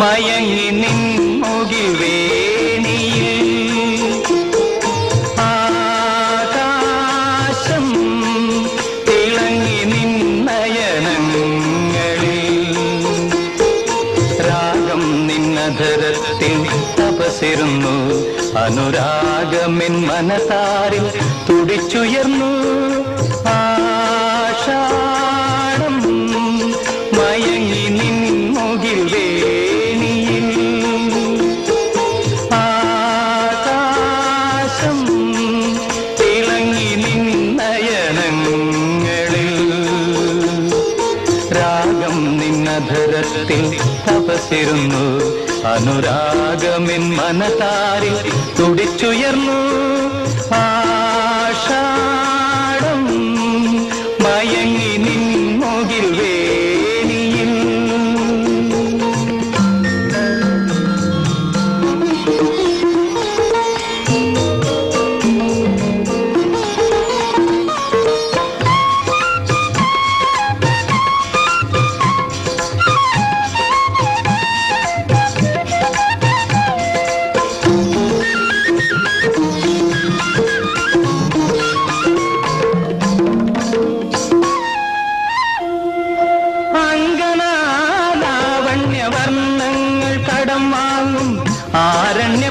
മയങ്ങി നിൻമുകിവേണിയിൽ ആകാശം തിളങ്ങി നിൻ നയനങ്ങളിൽ രാഗം നിന്നധരത്തിൽ തപസിരുന്നു. അനുരാഗമെൻ മനതാരിൽ തുടിച്ചുയർന്നു. തപസിരുന്നു അനുരാഗമിൻ മനതാരി തുടിച്ചുയർന്നു. ആശാ ആരണ്യ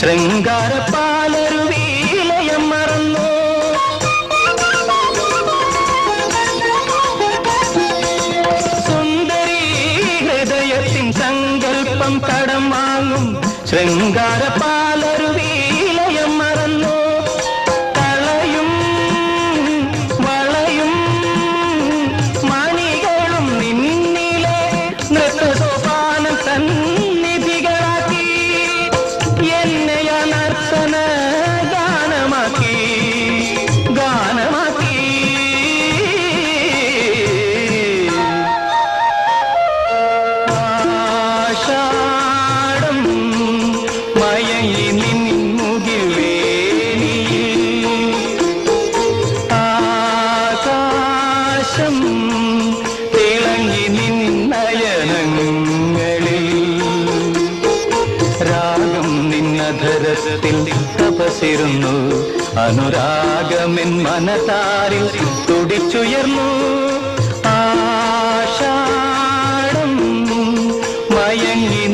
ശൃംഗാരപ്പാലൊരു വീലയം മറന്നു. സുന്ദരി ഹൃദയത്തിൻ സങ്കല്പം കടം വാങ്ങും. ശൃംഗാരപ്പാല തുള്ളുന്നു അനുരാഗമിൻ മനതാരിൽ തുടിച്ചുയർന്നു. ആഷാടം മയങ്ങി